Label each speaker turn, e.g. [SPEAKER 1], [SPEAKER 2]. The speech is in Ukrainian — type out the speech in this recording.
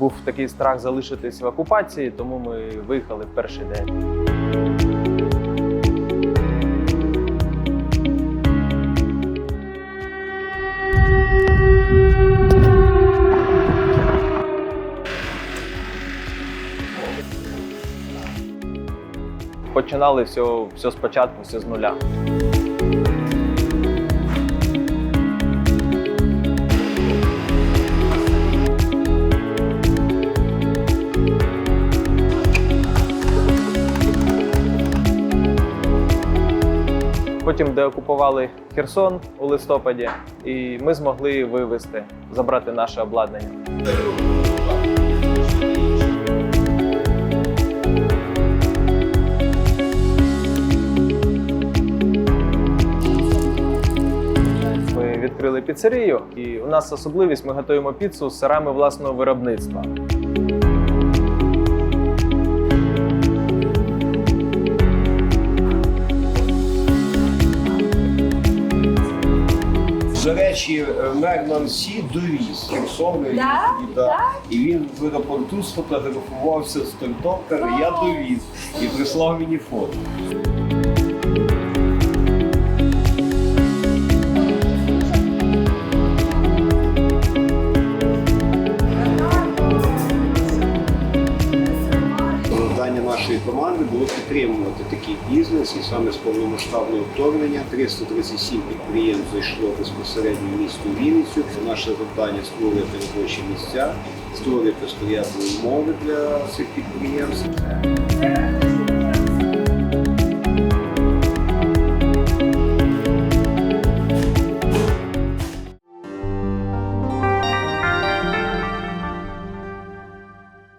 [SPEAKER 1] Був такий страх залишитись в окупації, тому ми виїхали в перший день. Починали все, все спочатку, все з нуля. Потім деокупували Херсон у листопаді, і ми змогли вивезти, забрати наше обладнання. Ми відкрили піцерію, і у нас особливість ми готуємо піцу з сирами власного виробництва.
[SPEAKER 2] До речі, мер Сі довіз Херсон
[SPEAKER 3] Да?
[SPEAKER 2] і, да. і він в аеропорту сфотографувався з тортом, каже, я довіз і прислав мені фото. Нашої команди було підтримувати такий бізнес, і саме з повномасштабного вторгнення 337 підприємств зайшло безпосередньо в місто Вінницю. Наше завдання створити робочі місця, створити сприятливі умови для цих підприємств.